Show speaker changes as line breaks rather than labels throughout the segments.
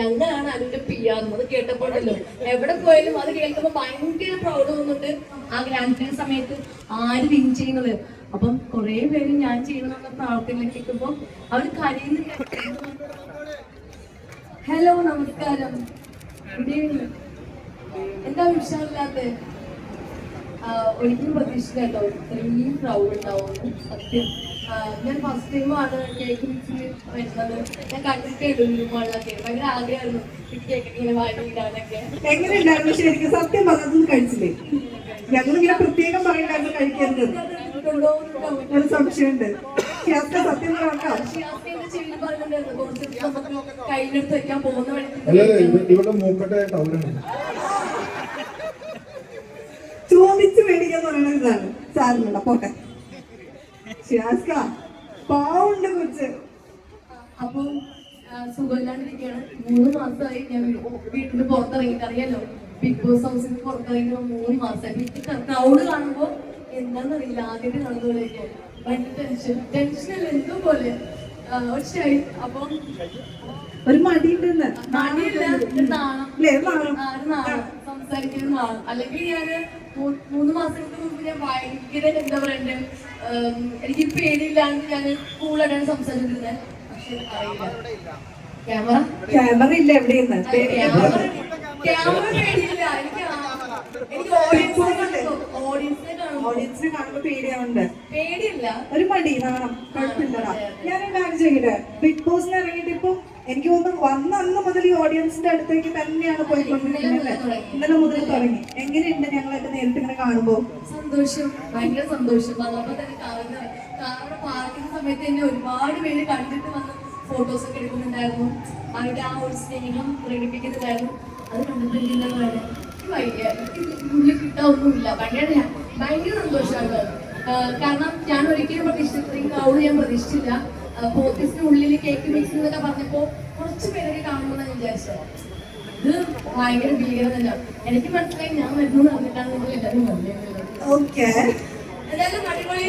ഞങ്ങളാണ് അനുവിന്റെ P R അത് കേട്ടപ്പോഴല്ലോ. എവിടെ പോയാലും അത് കേൾക്കുമ്പോൾ ഭയങ്കര പ്രൗഡ് തോന്നുന്നുണ്ട്. ആ ഗ്രാൻഡ് സമയത്ത് ആര് വിൻ ചെയ്യുന്നത്? അപ്പം കുറെ പേര് ഞാൻ ചെയ്യുന്ന പ്രാർത്ഥനയിലേക്ക് എത്തുമ്പോൾ അവർ കരയുന്നില്ല ഹലോ നമസ്കാരം. എന്താ വിഷയമില്ലാത്ത ഒരിക്കലും പ്രതീക്ഷിക്കാട്ടോ കേട്ടോ. ഇത്രയും പ്രൗഡ് ഉണ്ടാവും. സത്യം. ഞാൻ ഫസ്റ്റ് ടൈമാണ് കേക്ക് മിക്സിൽ വരുന്നത്. ഞാൻ കണ്ടിട്ടായിരുന്നു മുകളിലൊക്കെ ഭയങ്കര ആഗ്രഹമായിരുന്നു. എങ്ങനെയുണ്ടായിരുന്നു ഇങ്ങനെ വാങ്ങിയിടാനൊക്കെ
ശരിക്കും? സത്യം പറഞ്ഞതൊന്നും കഴിച്ചില്ലേ? ഞങ്ങളിങ്ങനെ പ്രത്യേകം പറയണ്ടായിരുന്നു കഴിക്കരുത്. ഒരു സംശയമുണ്ട്. സത്യം
വെക്കാൻ പോകുന്ന
മൂക്കട്ടെ
ചോദിച്ചു മേടിക്കാന്ന് പറയുന്നത് ഇതാണ് സാറിനുള്ള പോട്ടെ. ഷിയാസ്ക പാവുണ്ട് കൊച്ച്.
അപ്പം സുഖമില്ലാണ്ടിരിക്കുകയാണ്. മൂന്ന് മാസമായി ഞാൻ വീട്ടിന് പുറത്തിറങ്ങിയിട്ട് അറിയാലോ. ബിഗ് ബോസ് ഹൗസിൽ പുറത്തിറങ്ങിയപ്പോ മൂന്ന് മാസമായി. വീട്ടിൽ ക്രൗഡ് കാണുമ്പോൾ എന്താണെന്നറിയില്ല ആദ്യത്തെ നടന്നുകൊണ്ടിരിക്കും ഭയങ്കര ടെൻഷൻ ടെൻഷനല്ല എന്തോ പോലെ. ഒച്ചയായി. അപ്പം
ഒരു മടിയുണ്ടെന്ന്.
മടിയില്ല നാണം.
നാണം.
നാണം അല്ലെങ്കിൽ ഞാൻ മൂന്ന് മാസങ്ങൾക്ക് മുമ്പ് ഞാൻ ഭയങ്കര എന്താ പറയണ്ടേ എനിക്ക് പേടിയില്ലാണ്ട് ഞാൻ കൂളായിട്ടാണ് സംസാരിച്ചിരുന്നത് പക്ഷെ അറിയില്ല. ക്യാമറ?
ക്യാമറ ഇല്ല എവിടെയെന്ന്
ക്യാമറ പേടിയില്ല. എനിക്ക് എനിക്ക് ഓഡിയൻസിനെ ഓഡിയൻസിനെ കാണുമ്പോൾ
ഓഡിയൻസിനെ കാണുമ്പോ. പേടിയാവുണ്ട്.
പേടിയില്ല.
ഒരു മടി നാണം. കുഴപ്പമില്ലടാ. ഞാനൊരു കാര്യം ചെയ്യട്ടെ ബിഗ് ബോസിന് ഇറങ്ങിയിട്ട് ഇപ്പൊ എനിക്ക് തോന്നുന്നു വന്ന അന്ന് മുതൽ ഈ ഓഡിയൻസിന്റെ അടുത്തേക്ക് തന്നെയാണ് പോയിക്കൊണ്ടിരിക്കുന്നത്. ഇന്നലെ മുതൽ തുടങ്ങി. എങ്ങനെയുണ്ട് ഞങ്ങളൊക്കെ നേരിട്ട് ഇങ്ങനെ കാണുമ്പോ?
സന്തോഷം. ഭയങ്കര സന്തോഷം. വന്നപ്പോ തന്നെ കാറിന്റെ പാർക്കുന്ന സമയത്ത് എന്നെ ഒരുപാട് പേര് കണ്ടിട്ട് വന്ന് ഫോട്ടോസ് ഒക്കെ എടുക്കുന്നുണ്ടായിരുന്നു. അവരുടെ ആ ഒരു സ്നേഹം പ്രകടിപ്പിക്കുന്നുണ്ടായിരുന്നു അത് കണ്ടിട്ട് എനിക്ക് വയ്യ. ഉള്ളിൽ ഭയങ്കര ഭയങ്കര സന്തോഷമാണ്. കാരണം ഞാൻ ഒരിക്കലും പ്രതീക്ഷിച്ചില്ല ഇത്രയും ക്രൗഡ് ഞാൻ പ്രതീക്ഷിച്ചില്ല. പോത്തീസിന് ഉള്ളിൽ കേക്ക് മിക്സ് എന്നൊക്കെ പറഞ്ഞപ്പോ കുറച്ച് പേരൊക്കെ ഞാൻ വിചാരിച്ചത്. ഇത് ഭയങ്കര ഭീകരം തന്നെ. എനിക്ക് മനസ്സിലായി ഞാൻ വരുന്നു പറഞ്ഞിട്ടാണ് നിങ്ങൾ എല്ലാവരും വന്നിരുന്നത്.
ഓക്കെ
എന്തായാലും അടിപൊളി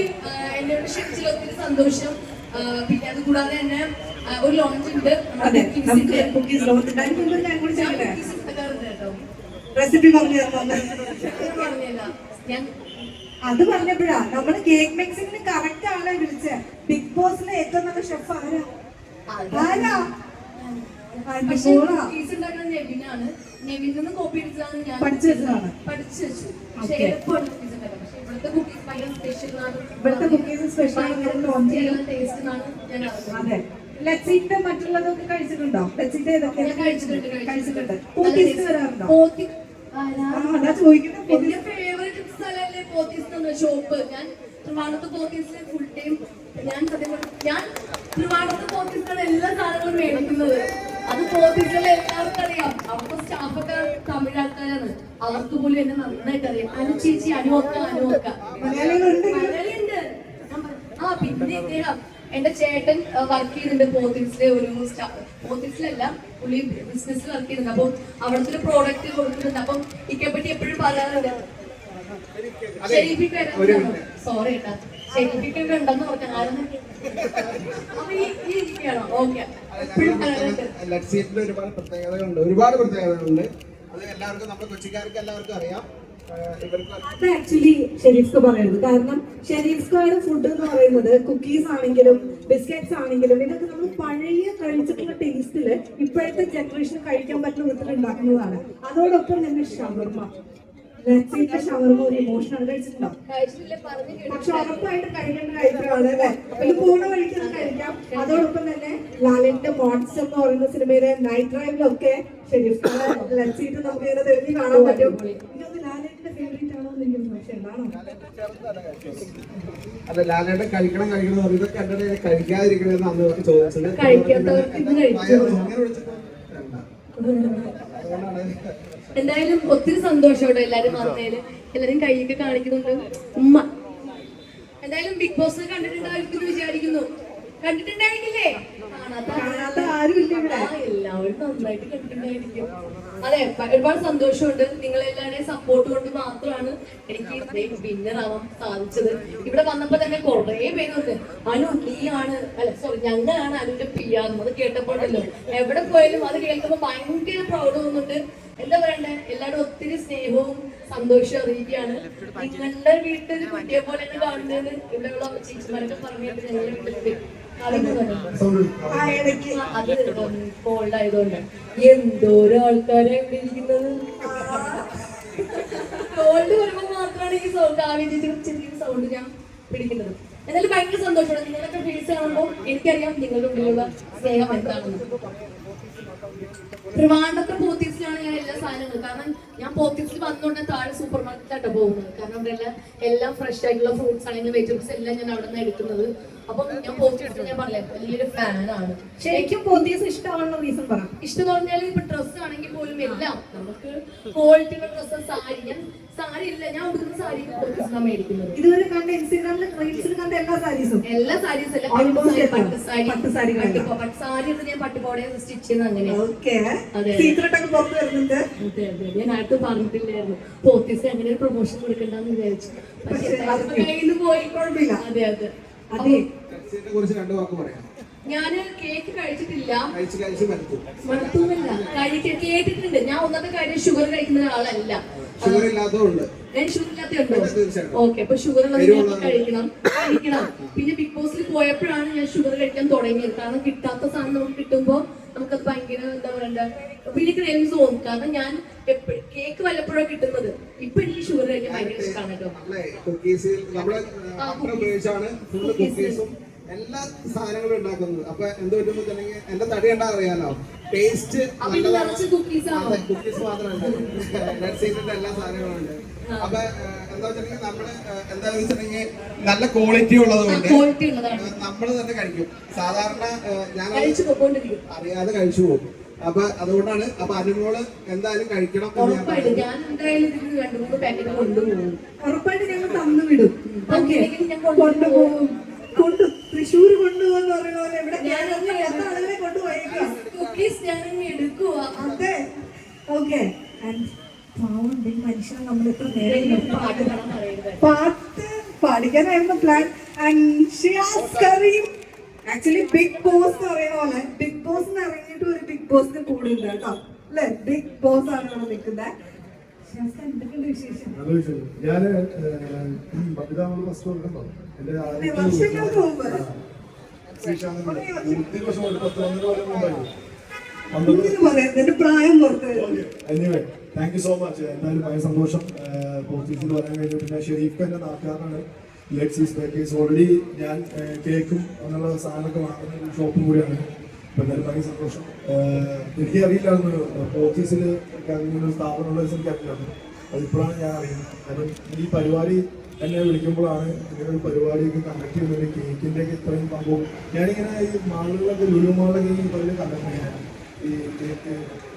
എന്നോട് ക്ഷണിച്ചതിൽ ഒത്തിരി സന്തോഷം. പിന്നെ അത് കൂടാതെ തന്നെ ഒരു ലോഞ്ച് ഉണ്ട്.
റെസിപ്പി പറഞ്ഞു.
ഞാൻ
അത് പറഞ്ഞപ്പോഴാ നമ്മൾ കേക്ക് മിക്സിങ്ങിന് കറക്റ്റ് ആളെ വിളിച്ച. ബിഗ് ബോസിലെ ഏറ്റവും നല്ല ഷെഫ് ആരാ? ആരാ?
ഇവിടുത്തെ കുക്കീസ് സ്പെഷ്യൽ
അതെ. ലച്ചിന്റെ മറ്റുള്ളതൊക്കെ കഴിച്ചിട്ടുണ്ടോ? ലച്ചിന്റെ
കഴിച്ചിട്ടുണ്ട്
കഴിച്ചിട്ടുണ്ട്. വരാറുണ്ടോ? അതാ ചോദിക്കുന്നത്.
പോത്തീസ് എന്ന ഷോപ്പ് ഞാൻ ട്രിവാണ്ടത്ത് പോത്തീസിലെ ഫുൾ ടൈം ഞാൻ സത്യം ഞാൻ ട്രിവാണ്ടത്ത് പോത്തീസിലാണ് എല്ലാ സാധനങ്ങളും മേടിക്കുന്നത്. അത് പോത്തീസിലെ എല്ലാവർക്കും അറിയാം. അവിടുത്തെ സ്റ്റാഫൊക്കെ തമിഴ് ആൾക്കാരാണ്. അവർക്ക് പോലും എന്നെ നന്നായിട്ട് അറിയാം. അനു ചേച്ചി അനുവക്ക അനുവക്ക മലയാളിയുണ്ട്. ആ പിന്നെ ഇദ്ദേഹം. എന്റെ ചേട്ടൻ വർക്ക് ചെയ്യുന്നുണ്ട് പോത്തീസിലെ ഒരു സ്റ്റാഫ് പോത്തീസിലല്ല പുള്ളി ബിസിനസ്സിൽ വർക്ക് ചെയ്യുന്നുണ്ട് അപ്പോൾ അവിടുത്തെ ഒരു പ്രോഡക്റ്റ് കൊടുക്കുന്നുണ്ട് അപ്പം ഇക്കെ പറ്റി എപ്പോഴും പറയാറുണ്ട്. സോറി ഏട്ടാ. ഷെരീഫിക്കൊക്കെ ഉണ്ടെന്ന് പറഞ്ഞ. ആരും
ഒരുപാട് പ്രത്യേകതകളുണ്ട്. ഒരുപാട് പ്രത്യേകതകളുണ്ട്. അത് എല്ലാവർക്കും നമ്മുടെ കൊച്ചിക്കാർക്ക് എല്ലാവർക്കും അറിയാം. ഇവർക്ക്
അത് ആക്ച്വലി ഷെരീഫ്ക്ക് പറയരുത് കാരണം ഷെരീഫ്ക്കാരുടെ ഫുഡ് എന്ന് പറയുന്നത് കുക്കീസ് ആണെങ്കിലും ബിസ്ക്കറ്റ്സ് ആണെങ്കിലും ഇതൊക്കെ നമ്മൾ പഴയ കഴിച്ചിട്ടുള്ള ടേസ്റ്റിൽ ഇപ്പോഴത്തെ ജനറേഷൻ കഴിക്കാൻ പറ്റുന്ന വിധത്തിൽ ഉണ്ടാക്കുന്നതാണ്. അതോടൊപ്പം തന്നെ ഷവർമ. ലക്സിന്റെ ഷവർമ ഒരു ഇമോഷണൽ കഴിച്ചിട്ടുണ്ടോ
കഴിച്ചിട്ടില്ല പറഞ്ഞു
പക്ഷെ ഉറപ്പായിട്ട് കഴിക്കേണ്ട കാര്യമാണ് അല്ലേ? ഇത് പോണ വഴിക്ക് അത് കഴിക്കാം. അതോടൊപ്പം തന്നെ ലാലിന്റെ മോൺസ് എന്ന് പറയുന്ന സിനിമയിലെ നൈറ്റ് ഡ്രൈവിലൊക്കെ ഷെരീഫ് ലക്സിയിട്ട് നമുക്ക് ഇങ്ങനെ തെളിഞ്ഞ് കാണാൻ പറ്റും. ലാലേട്ടിന്റെ ഫേവറേറ്റ് ആണോ എന്ന് എനിക്ക് സംശയം എന്താണോ?
അല്ല ലാലേട്ടൻ കഴിക്കണം കഴിക്കണം കണ്ടിട്ട് ഞാൻ കഴിക്കാതിരിക്കണമെന്ന് അന്ന് അവർക്ക് ചോദിച്ചത്.
കഴിക്കാത്തവർക്ക് കഴിച്ചു.
അതുകൊണ്ടാണ്.
എന്തായാലും ഒത്തിരി സന്തോഷമുണ്ട് എല്ലാരും വന്നതിൽ. എല്ലാരും കൈയൊക്കെ കാണിക്കുന്നുണ്ട്. ഉമ്മ. എന്തായാലും ബിഗ് ബോസ് കണ്ടിട്ടുണ്ടായിരിക്കും വിചാരിക്കുന്നു. കണ്ടിട്ടുണ്ടായിരിക്കില്ലേ കാണാത്ത
ആരും ഇല്ല ഇവിടെ
എല്ലാവരും നന്നായിട്ട് കണ്ടിട്ടുണ്ടായിരിക്കും. അതെ ഒരുപാട് സന്തോഷമുണ്ട്. നിങ്ങളെല്ലാവരുടെയും സപ്പോർട്ട് കൊണ്ട് മാത്രമാണ് എനിക്ക് വിന്നർ ആവാൻ സാധിച്ചത്. ഇവിടെ വന്നപ്പോ തന്നെ കുറേ പേരുണ്ട്. അനു അനു നീയാണ്. അല്ല സോറി ഞങ്ങളാണ് അനുവിന്റെ പി അത് കേട്ടപ്പോഴല്ലോ. എവിടെ പോയാലും അത് കേൾക്കുമ്പോ ഭയങ്കര പ്രൗഡ് തോന്നുന്നുണ്ട്. എന്താ പറയണ്ടേ? എല്ലാവരും ഒത്തിരി സ്നേഹവും സന്തോഷവും അറിയിക്കുകയാണ്. നിങ്ങളുടെ വീട്ടിൽ കുട്ടിയെ പോലെ കാണുന്നത് ഇവിടെയുള്ള ചേച്ചിമാരൊക്കെ പറഞ്ഞിട്ട് ഞങ്ങളുടെ വീട്ടിൽ അത് കോൾഡ് ആയതുകൊണ്ട്. എന്തോരോ ആൾക്കാരെ ഇവിടെ ഇരിക്കുന്നത് കോൾഡ് വരുമ്പോൾ മാത്രമാണ് ഈ സൗണ്ട് ചെറിയ സൗണ്ട് ഞാൻ പിടിക്കുന്നത്. എന്നാലും ഭയങ്കര സന്തോഷമാണ്. നിങ്ങളൊക്കെ ഫേസ് കാണുമ്പോൾ എനിക്കറിയാം നിങ്ങളുടെ ഉള്ളിലുള്ള സ്നേഹം എന്താണെന്ന്. ട്രിവാൻഡ്രത്തെ പോത്തീസിലാണ് ഞാൻ എല്ലാ സാധനങ്ങളും. കാരണം ഞാൻ പോത്തീസിൽ വന്നുകൊണ്ട് താഴെ സൂപ്പർ മാർക്കറ്റിലാട്ടോ പോകുന്നത്. കാരണം അവിടെ എല്ലാം എല്ലാം ഫ്രഷ് ആയിട്ടുള്ള ഫ്രൂട്ട്സ് ആണെങ്കിലും വെജിറ്റബിൾസ് എല്ലാം ഞാൻ അവിടെ നിന്ന് എടുക്കുന്നത്. അപ്പം ഞാൻ പോത്തീസിൽ ഞാൻ പറയാം വലിയൊരു ഫാനാണ്
ശരിക്കും പോത്തീസ് ഇഷ്ടമാണെന്ന റീസൺ പറ.
ഇഷ്ടം എന്ന് പറഞ്ഞാൽ ഇപ്പൊ ഡ്രസ്സ് ആണെങ്കിൽ പോലും എല്ലാം നമുക്ക് ക്വാളിറ്റിയുള്ള ഡ്രസ്സ് സാരി ഞാൻ സാരി ഇല്ല ഞാൻ ഉടുക്കുന്ന സാരി മേടിക്കുന്നത്.
ഇതുവരെ കണ്ട ഇൻസ്റ്റാഗ്രാമിൽ റീൽസിൽ കണ്ട എല്ലാ സാരീസും.
എല്ലാ സാരീസും പട്ട്. പട്ട് സാരി
പട്ട്
സാരി ഞാൻ പട്ടുപോടെ സ്റ്റിച്ച് ചെയ്യുന്നത് അങ്ങനെ.
ഓക്കെ
അതെ.
സീക്രട്ട് ഒക്കെ പുറത്ത് വരുന്നുണ്ട്.
അതെ അതെ ഞാൻ ആർക്കും പറഞ്ഞിട്ടില്ലായിരുന്നു. പോത്തീസ് അങ്ങനെ ഒരു പ്രൊമോഷൻ കൊടുക്കണ്ടെന്ന് വിചാരിച്ചു. പക്ഷേ പോയി
കുഴപ്പമില്ല.
അതെ അതെ.
അതെ.
കുറിച്ച് രണ്ടു വാക്ക് പറയാം.
ഞാൻ കേക്ക് കഴിച്ചിട്ടില്ല.
കഴിച്ച് കഴിച്ച് മരുത്തു
മണത്തുമില്ല കഴിക്ക കേട്ടിട്ടുണ്ട്. ഞാൻ ഒന്നത്തെ കാര്യം ഷുഗർ കഴിക്കുന്ന ഒരാളല്ല.
ഷുഗർ ഇല്ലാത്തതുകൊണ്ട്
ഞാൻ ഷുഗർ ഇല്ലാത്തതുണ്ടോ
അതെ, തീർച്ചയായിട്ടും.
ഓക്കെ അപ്പൊ ഷുഗർ ഉള്ളത്
എരിവുള്ളത്
ഞാൻ കഴിക്കണം. കഴിക്കണം. പിന്നെ ബിഗ് ബോസിൽ പോയപ്പോഴാണ് ഞാൻ ഷുഗർ കഴിക്കാൻ തുടങ്ങിയത്. കാരണം കിട്ടാത്ത സാധനം നമുക്ക് കിട്ടുമ്പോ നമുക്കത് ഭയങ്കര എന്താ പറയണ്ട പിന്നെ ക്രേവിങ്സ് തോന്നും കാരണം ഞാൻ കേക്ക് വല്ലപ്പോഴാണ് കിട്ടുന്നത്. ഇപ്പൊ എനിക്ക് ഷുഗർ കഴിക്കാൻ ഭയങ്കര ഇഷ്ടമാണ് കേട്ടോ.
എല്ലാ സാധനങ്ങളും ഉണ്ടാക്കുന്നത്. അപ്പൊ എന്ത് പറ്റുമ്പോഴത്തേക്ക് എന്റെ തടി കണ്ടാ അറിയാലോ. ടേസ്റ്റ്? കുക്കീസ് മാത്രമല്ല റെഡ് സീറ്റിന്റെ എല്ലാ സാധനങ്ങളും ഉണ്ട്. അപ്പൊ എന്താ വെച്ചിട്ടുണ്ടെങ്കിൽ നമ്മൾ എന്താ വെച്ചിട്ടുണ്ടെങ്കിൽ നല്ല ക്വാളിറ്റി
ഉള്ളതുകൊണ്ട്
നമ്മൾ തന്നെ കഴിക്കും. സാധാരണ ഞാൻ അറിയാതെ കഴിച്ചു പോകും. അപ്പൊ അതുകൊണ്ടാണ് അപ്പൊ അനുമോൾ എന്തായാലും കഴിക്കണം
ഉറപ്പായിട്ട്.
ഞങ്ങൾ തന്നു വിടും. കൊണ്ടുപോകും. കൊണ്ട് തൃശ്ശൂർ കൊണ്ടുപോകുന്ന പറയുന്ന പോലെ ഇവിടെ എത്ര ആളുകളെ കൊണ്ടുപോയേക്കാം
കുക്കീസ് ഞാൻ എടുക്കുക
അതെ. ഓക്കെ പാവുണ്ട് മനുഷ്യനെ നമ്മൾ എത്ര നേരം
പാട്ട്
പാടിക്കാനായിരുന്നു പ്ലാൻ ആക്ച്വലി ബിഗ് ബോസ് എന്ന് പറയുന്ന പോലെ ബിഗ് ബോസ് ഇറങ്ങിയിട്ട് ഒരു ബിഗ് ബോസിന് കൂടുതലുണ്ട് കേട്ടോ. അല്ലെ? ബിഗ് ബോസ് ആണ് നമ്മൾ നിൽക്കുന്നത്. എന്തൊക്കെയുണ്ട് വിശേഷം?
ഞാൻ first. Anyway thank you so much എന്തായാലും ഭയങ്കര സന്തോഷം. പോർച്ചുഗീസിൽ പറയാൻ കഴിഞ്ഞു. പിന്നെ ഷെരീഫ് എന്റെ നാട്ടുകാരനാണ്. ലെക്സീസ് ബേക്കേഴ്സ് ഓൾറെഡി ഞാൻ കേക്കും അങ്ങനെയുള്ള സാധനമൊക്കെ വാങ്ങുന്ന ഷോപ്പും കൂടിയാണ്. എന്തായാലും ഭയങ്കര സന്തോഷം. എനിക്ക് അറിയില്ലായിരുന്നു ഓഫീസിൽ അങ്ങനെ ഒരു ദിവസം എനിക്ക് അറിയില്ലായിരുന്നു അതിപ്പോഴാണ് ഞാൻ അറിയുന്നത്. കാരണം ഈ പരിപാടി എന്നെ വിളിക്കുമ്പോഴാണ് ഇങ്ങനെ ഒരു പരിപാടിയൊക്കെ കണ്ടക്ട് ചെയ്യുന്നത്. കേക്കിന്റെ ഒക്കെ ഇത്രയും സംഭവം ഞാനിങ്ങനെ ഈ മാളുകളിലൊക്കെ ലുലു ഈ പരിപാടി കണ്ടിട്ടുണ്ട് ഈ കേക്ക്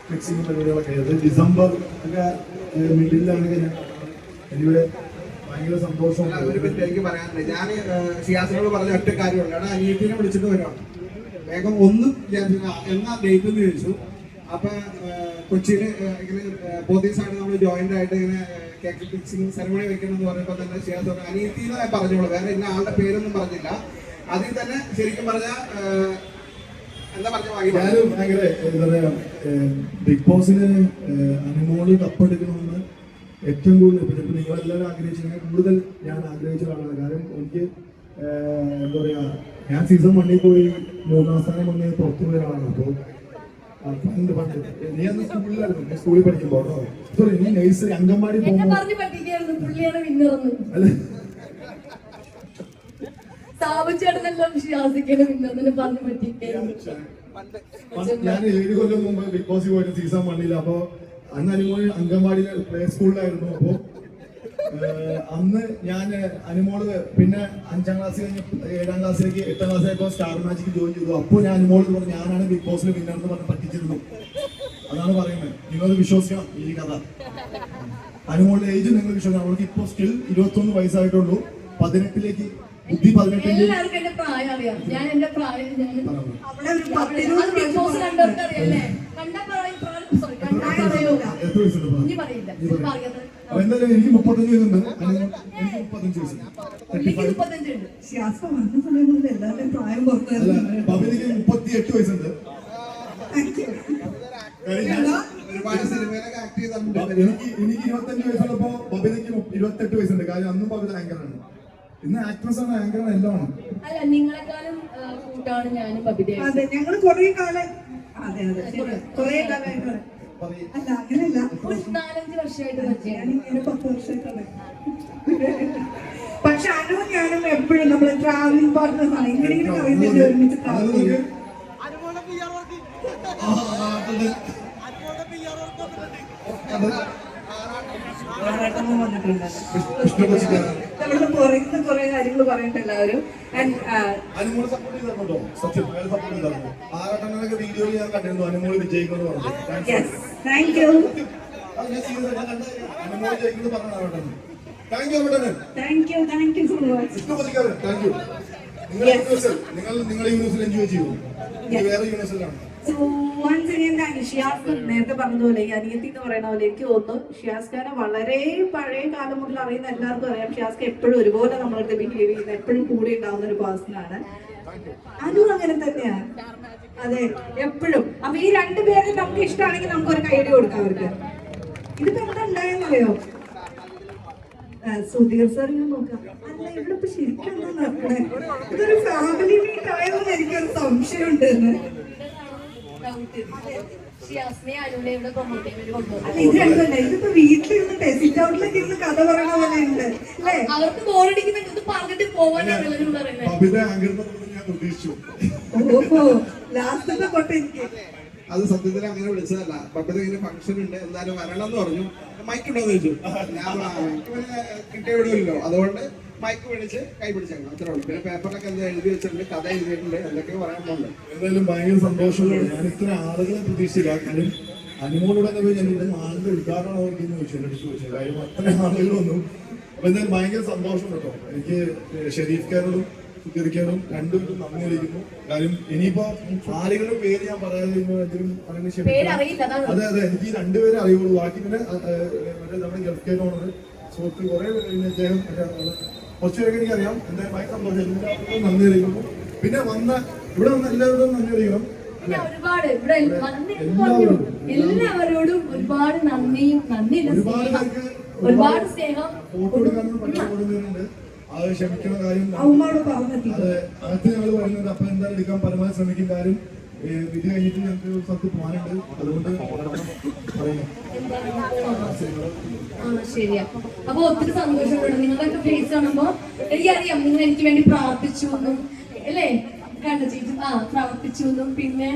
ഫിക്സിങ് പരിപാടികളൊക്കെ. അത് ഡിസംബർ ഒക്കെ മിഡിലാണെങ്കിൽ ഞാൻ എനിവേ ഭയങ്കര സന്തോഷം.
ഒരു മിനിറ്റ് എനിക്ക് ഞാൻ ഷിയാസിനോട് പറഞ്ഞ ഒറ്റ കാര്യമുണ്ട്. അനിയത്തിനെ വിളിച്ചിട്ട് വരുവാണ് വേഗം ഒന്നും എന്നാ ഡേറ്റ് എന്ന് ചോദിച്ചു. അപ്പൊ കൊച്ചിയിൽ ഇങ്ങനെ പോലീസായിട്ട് നമ്മൾ ജോയിന്റ് ആയിട്ട് ഇങ്ങനെ കേക്ക് ഫിക്സിങ് സെറമണി വെക്കണം എന്ന് പറഞ്ഞപ്പോ തന്നെ ചെയ്യാൻ തുടങ്ങി. അനിയത്തിനെ പറഞ്ഞോളൂ വേറെ ഇന്ന ആളുടെ പേരൊന്നും പറഞ്ഞില്ല. അതിൽ തന്നെ ശരിക്കും പറഞ്ഞ എന്താ
ബിഗ് ബോസിന് അനുമോൾ കപ്പെടുക്കണമെന്ന് ഏറ്റവും കൂടുതൽ പിന്നെ നിങ്ങളെല്ലാവരും ആഗ്രഹിച്ചു കൂടുതൽ ഞാൻ ആഗ്രഹിച്ച ഒരാളാണ് കാരണം എനിക്ക് എന്താ പറയാ ഞാൻ സീസൺ വണ്ണിൽ പോയി മൂന്നാം സ്ഥാനം വന്ന് പുറത്തു പോയ ഒരാളാണ്. അപ്പോൾ പണ്ട് പണ്ട്? നീ അന്ന് സ്കൂളിലായിരുന്നു സ്കൂളിൽ പഠിക്കുമ്പോൾ സോറി നീ നഴ്സറി അംഗൻവാടി പോകുമ്പോൾ അല്ല. ഞാൻ ഏഴ് കൊല്ലം മുമ്പ് ബിഗ് ബോസിൽ പോയിട്ട് സീസൺ വണ്ണില്ല അപ്പൊ അന്ന് അനുമോൾ അംഗൻവാടിയിലെ പ്ലേ സ്കൂളിലായിരുന്നു അപ്പോ ഏഹ്, അന്ന് ഞാൻ അനുമോൾ പിന്നെ അഞ്ചാം ക്ലാസ് കഴിഞ്ഞ് ഏഴാം ക്ലാസ്സിലേക്ക് എട്ടാം ക്ലാസ്സിലേക്കോ സ്റ്റാർ മാജിക്ക് ജോയിൻ ചെയ്തു. അപ്പോൾ ഞാൻ അനുമോൾ പറഞ്ഞു ഞാനാണ് ബിഗ് ബോസിൽ വിന്നർ എന്ന് പറഞ്ഞ് പറ്റിച്ചിരുന്നു. അതാണ് പറയുന്നത്. നിങ്ങളത് വിശ്വസിക്കണം ഈ കഥ. അനുമോളുടെ ഏജ് നിങ്ങൾ വിശ്വസിക്കണം. അവൾക്ക് ഇപ്പോൾ സ്റ്റിൽ ഇരുപത്തൊന്ന് വയസ്സായിട്ടുള്ളൂ. പതിനെട്ടിലേക്ക് ബുദ്ധി
പതിനെട്ടിലേക്ക്. ഞാൻ എന്റെ പ്രായം
അവിടെ ഒരു പത്തിരുപത്
ബിഗ് ബോസ് കണ്ട സോറി കണ്ട? ഇനി പറയില്ല.
അപ്പൊ എന്തായാലും എനിക്ക് മുപ്പത്തഞ്ച് വയസ്സുണ്ട്. എനിക്ക് മുപ്പത്തഞ്ച് വയസ്സുണ്ട്. അല്ല ബബിനിക്ക് മുപ്പത്തി എട്ട് വയസ്സുണ്ട്. എനിക്ക് എനിക്ക് ഇരുപത്തഞ്ച് വയസ്സുള്ളപ്പോ ബബിതയ്ക്ക് ഇരുപത്തെട്ട് വയസ്സുണ്ട്. കാര്യം അന്നും ബബിത ആങ്കറാണ് ഇന്ന് ആക്ട്രസ് ആണ് ആങ്കറാണ് എല്ലാം ആണ്
അല്ല നിങ്ങളെക്കാളും കൂട്ടാണ് ഞാനും ബബിതയും
അതെ ഞങ്ങൾ കുറെ കാലം അതെ അതെ കുറെ കാലമായിട്ട്.
പറയ്.
അല്ല അങ്ങനെയല്ല.
ഒരു നാലഞ്ച് വർഷമായിട്ട്
ഞാനിങ്ങനെ പത്ത് പക്ഷെ അനു ഞാനും എപ്പോഴും നമ്മൾ ട്രാവലിംഗ് പാർട്ട്നേഴ്സ് ആണ്. എങ്ങനെയെങ്കിലും അറിയുന്നില്ല ഒരുമിച്ച്. ചെയ്യും. ആറാട്ടമ്മ വന്നിട്ടുണ്ട്.
വിഷ്ണു
പറയുന്ന കുറെ കാര്യങ്ങൾ പറയണ്ട എല്ലാവരും.
അനുമോൾ സപ്പോർട്ട് ചെയ്തോ സത്യം അയാൾ സപ്പോർട്ട് വീഡിയോയിൽ ഞാൻ കണ്ടിരുന്നു അനുമോൾ വിജയിക്കുമെന്ന് പറഞ്ഞു
യെസ് താങ്ക് യു
അത് ഞാൻ ഞാൻ കണ്ട അനുമോൾ ജയിക്കുന്നത് പറഞ്ഞു Arattannan. Thank you Arattannan.
Thank you thank you so much
Vishnu കൊച്ചിക്കാരൻ thank you നിങ്ങൾ നിങ്ങൾ യൂണിവേഴ്സൽ എൻജോയ് ചെയ്യൂ. വേറെ യൂണിവേഴ്സലാണ്.
So once again thank you Shiyas നേരത്തെ പറഞ്ഞതുപോലെ ഈ അനിയത്തി എന്ന് പറയുന്ന പോലെ എനിക്ക് തോന്നുന്നു ഷിയാസ്കാരെ വളരെ പഴയ കാലം മുതൽ അറിയുന്ന എല്ലാവർക്കും അറിയാം. ഷിയാസ്ക എപ്പോഴും ഒരുപോലെ നമ്മളടുത്ത് ബിഹേവ് ചെയ്യുന്ന എപ്പോഴും കൂടെ ഉണ്ടാവുന്ന ഒരു പേഴ്സണാണ് അനു അങ്ങനെ തന്നെയാണ്. അതെ എപ്പോഴും. അപ്പൊ ഈ രണ്ടുപേരെ നമുക്ക് ഇഷ്ടമാണെങ്കിൽ നമുക്ക് ഒരു കൈഡി കൊടുക്കാം അവർക്ക്. ഇതിപ്പോ എന്താ ഉണ്ടായെന്നറിയോ? സുധീർ സാർ ഞാൻ നോക്കാം. അല്ല ഇവിടെ ഇപ്പൊ ശരിക്കും ഇതൊരു ഫാമിലി മീറ്റ് ആയതെന്ന് എനിക്കൊരു സംശയം എന്ന് ഇതിപ്പോ വീട്ടിലിരുന്ന് ടെസ്റ്റ് ഔട്ടിലേക്ക് ഇരുന്ന് കഥ പറയണ പോലെ ഉണ്ട് അല്ലേ?
അവർക്ക് ബോറടിക്കുന്നുണ്ട് ഇത് പറഞ്ഞിട്ട് പറയുന്നത്
ഓഹോ ലാസ്റ്റത്തെ കൊട്ട എനിക്ക്.
അത് സത്യത്തിൽ അങ്ങനെ വിളിച്ചതല്ല. പപ്പത്തെ ഇങ്ങനെ ഫംഗ്ഷൻ ഉണ്ട്. എന്തായാലും വരണം എന്ന് പറഞ്ഞു മൈക്കുണ്ടോ എന്ന് ചോദിച്ചു. ഞാൻ പറഞ്ഞു, "ആ, മൈക്ക് കിട്ടിയ വിടുമല്ലോ. അതുകൊണ്ട് മൈക്ക് വിളിച്ച് കൈ പിടിച്ചേക്കണം. അത്രേ ഉള്ളൂ. പിന്നെ പേപ്പറിലൊക്കെ എന്താ എഴുതി വെച്ചിട്ടുണ്ട് കഥ എഴുതിയിട്ടുണ്ട് എന്തൊക്കെയോ പറയാൻ പോകുന്നുണ്ട്
എന്തായാലും ഭയങ്കര സന്തോഷമുണ്ട്. ഞാൻ ഇത്ര ആളുകളെ പ്രതീക്ഷിച്ചില്ല. കാര്യം അനുമോളോട് തന്നെ പോയി ഞാൻ ഇവിടെ ആളുടെ ഉദ്ഘാടനം അവർക്ക് ചോദിച്ചു. അടുത്ത് ചോദിച്ചു. കാര്യം അത്ര ആളുകൾ വന്നു. അപ്പൊ എന്തായാലും ഭയങ്കര സന്തോഷം കേട്ടോ. എനിക്ക് ഷെരീഫ് കാരോടും സുധീർക്കാരോടും രണ്ടുപേരും നന്ദി അറിയിക്കുന്നു. കാര്യം ഇനിയിപ്പോ ആളുകളുടെ പേര് ഞാൻ പറയാതെ ഇനി എന്തെങ്കിലും അങ്ങനെ ക്ഷമിക്കണം.
പേരറിയില്ല, അതാണ്.
അതെ അതെ. എനിക്ക് ഈ രണ്ടുപേരെ അറിയുള്ളൂ. ബാക്കി പിന്നെ മറ്റേ നമ്മുടെ ഗൾഫ് കെയർ ഓണർ സുഹൃത്ത് കുറെ പിന്നെ അദ്ദേഹം മറ്റേ അറിയാം കുറച്ച് പേരൊക്കെ എനിക്കറിയാം. എന്തായാലും ഭയങ്കര സന്തോഷം എല്ലാവർക്കും നന്ദി അറിയിക്കുന്നു. പിന്നെ വന്ന ഇവിടെ വന്ന എല്ലാവരോടും നന്ദി അറിയിക്കണം
ഒരുപാട് ഇവിടെ എല്ലാവരോടും ഒരുപാട് നന്ദിയും നന്ദി
ഒരുപാട്
സ്നേഹം.
പേർക്ക്
ഒരുപാട് സ്നേഹം.
ഫോട്ടോ എടുക്കാനും പഠിക്കാൻ കൊടുക്കുന്നുണ്ട് അത് ക്ഷമിക്കുന്ന കാര്യം
അവന്മാരോട് പറഞ്ഞെത്തി
അത് അകത്ത് ഞങ്ങൾ പറയുന്നത് അപ്പൊ എന്തായാലും എടുക്കാൻ പരമാവധി ശ്രമിക്കും. കാര്യം വിധി കഴിഞ്ഞിട്ട് ഞങ്ങൾക്ക് ഒരു പോകാനുണ്ട്. അതുകൊണ്ട്
ശരിയാ. അപ്പൊ ഒത്തിരി സന്തോഷമുണ്ട് നിങ്ങളുടെയൊക്കെ ഫേസ് കാണുമ്പോ എനിക്കറിയാം നിങ്ങൾ എനിക്ക് വേണ്ടി പ്രാർത്ഥിച്ചു എന്നും. അല്ലേ? കണ്ട ചേച്ചി? ആ പ്രാർത്ഥിച്ചു എന്നും. പിന്നെ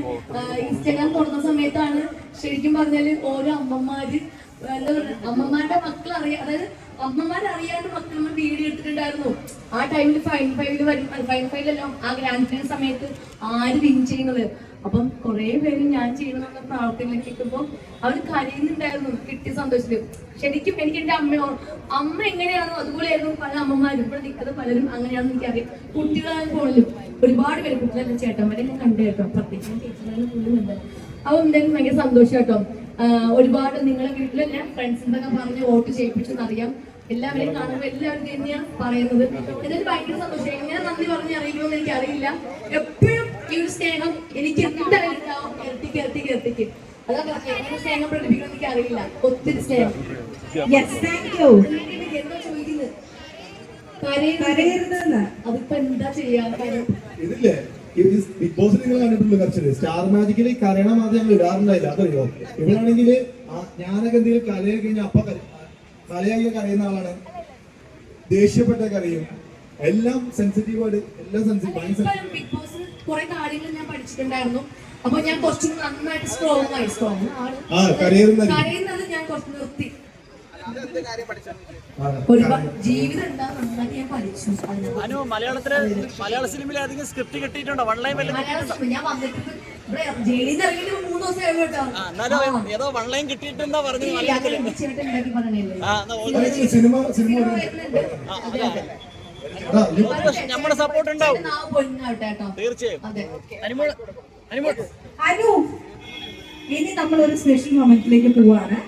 ഇൻസ്റ്റാഗ്രാം തുറന്ന സമയത്താണ് ശരിക്കും പറഞ്ഞാൽ ഓരോ അമ്മമാര് എന്താ അമ്മമാരുടെ മക്കൾ അറിയാം അതായത് അമ്മമാരറിയാണ്ട് മക്കൾ വീഡിയോ എടുത്തിട്ടുണ്ടായിരുന്നു. ആ ടൈമിൽ ഫൈൻ ഫൈവിൽ വരും. ഫൈൻ ഫൈവിലെല്ലാം ആ ഗ്രാൻഡ് ഫൈൻ സമയത്ത് ആര് വിൻ ചെയ്യുന്നത്? അപ്പം കുറെ പേര് ഞാൻ ചെയ്യുന്ന പ്രാർത്ഥനയിലേക്ക് എത്തുമ്പോൾ അവർ കരയുന്നുണ്ടായിരുന്നു. കിട്ടിയ സന്തോഷത്തിൽ ശരിക്കും എനിക്ക് എന്റെ അമ്മയോ അമ്മ എങ്ങനെയാണോ അതുപോലെയായിരുന്നു പല അമ്മമാരും. ഇപ്പോൾ നിൽക്കുന്നത് പലരും അങ്ങനെയാണെന്ന് എനിക്കറിയാം. കുട്ടികളായ പോലും ഒരുപാട് പേര് കുട്ടികളെ ചേട്ടന്മാരെ ഞാൻ കണ്ടു കേട്ടോ. പ്രത്യേകിച്ച് ചേച്ചിമാരെ കൂടുതലുണ്ട് അപ്പൊ എന്തായാലും ഭയങ്കര സന്തോഷം കേട്ടോ. ഒരുപാട് നിങ്ങളെ വീട്ടിലെല്ലാം എന്തൊക്കെ പറഞ്ഞ് വോട്ട് ചെയ്യിപ്പിച്ചു എന്നറിയാം എല്ലാവരെയും കാണുമ്പോൾ എല്ലാവരും തന്നെയാണ് പറയുന്നത്. എന്നിട്ട് ഭയങ്കര സന്തോഷം എങ്ങനെ നന്ദി പറഞ്ഞ് എനിക്ക് അറിയില്ല എപ്പോഴും ഈ ഒരു സ്നേഹം എനിക്ക് എന്തായാലും ഉണ്ടാവും. ഇരട്ടിക്ക് ഇരട്ടിക്ക് ഇരട്ടിക്ക് അതാ പറഞ്ഞു എങ്ങനെ സ്നേഹം പ്രകടിപ്പിക്കണം എനിക്ക് അറിയില്ല ഒത്തിരി സ്നേഹം.
യെസ് താങ്ക് യു
എന്താ ചോദിക്കുന്നത്?
കരയരുതെന്ന്
അതിപ്പോ എന്താ ചെയ്യാ?
ഇതില്ലേ? ബിഗ് ബോസ് നിങ്ങൾ കണ്ടിട്ടുള്ള സ്റ്റാർ മാജിക്കിൽ കരയണ മാത്രം ഞങ്ങൾ ഇടാറുണ്ടായില്ല. അതറിയോ? ഇവിടാണെങ്കിൽ ഞാനൊക്കെ എന്തെങ്കിലും കലയെ കഴിഞ്ഞാൽ അപ്പ കലയായി കരയുന്ന ആളാണ്. ദേഷ്യപ്പെട്ട കരയും. എല്ലാം സെൻസിറ്റീവ് ആയിട്ട് എല്ലാം സെൻസിറ്റീവ്
കുറെ കാര്യങ്ങൾ ഞാൻ പഠിച്ചിട്ടുണ്ടായിരുന്നു. അപ്പൊ ഞാൻ കുറച്ചും നന്നായിട്ട് സ്ട്രോങ് ആയി. സ്ട്രോങ് കരയുന്നത്. ഞാൻ കുറച്ച് നിർത്തി. ജീവിതം എന്താ നന്നായിട്ട് ഞാൻ പഠിച്ചു.
അനു മലയാളത്തിൽ മലയാള സിനിമയിൽ ഏതെങ്കിലും സ്ക്രിപ്റ്റ് കിട്ടിയിട്ടുണ്ടോ? വൺ ലൈൻ വല്ലതും
ഞാൻ വന്നിട്ട് ജയിലിൽ നിന്ന് ഇറങ്ങി മൂന്ന് ദിവസം കേട്ടോ.
ആ, എന്നാലും ഏതോ വൺ ലൈൻ കിട്ടിയിട്ടുണ്ടോ പറഞ്ഞു
സിനിമ സിനിമ
നമ്മുടെ സപ്പോർട്ട് ഉണ്ടാവും. തീർച്ചയായും.
അനു ഇനി നമ്മൾ ഒരു സ്പെഷ്യൽ മൊമെന്റിലേക്ക് പോവാണ്.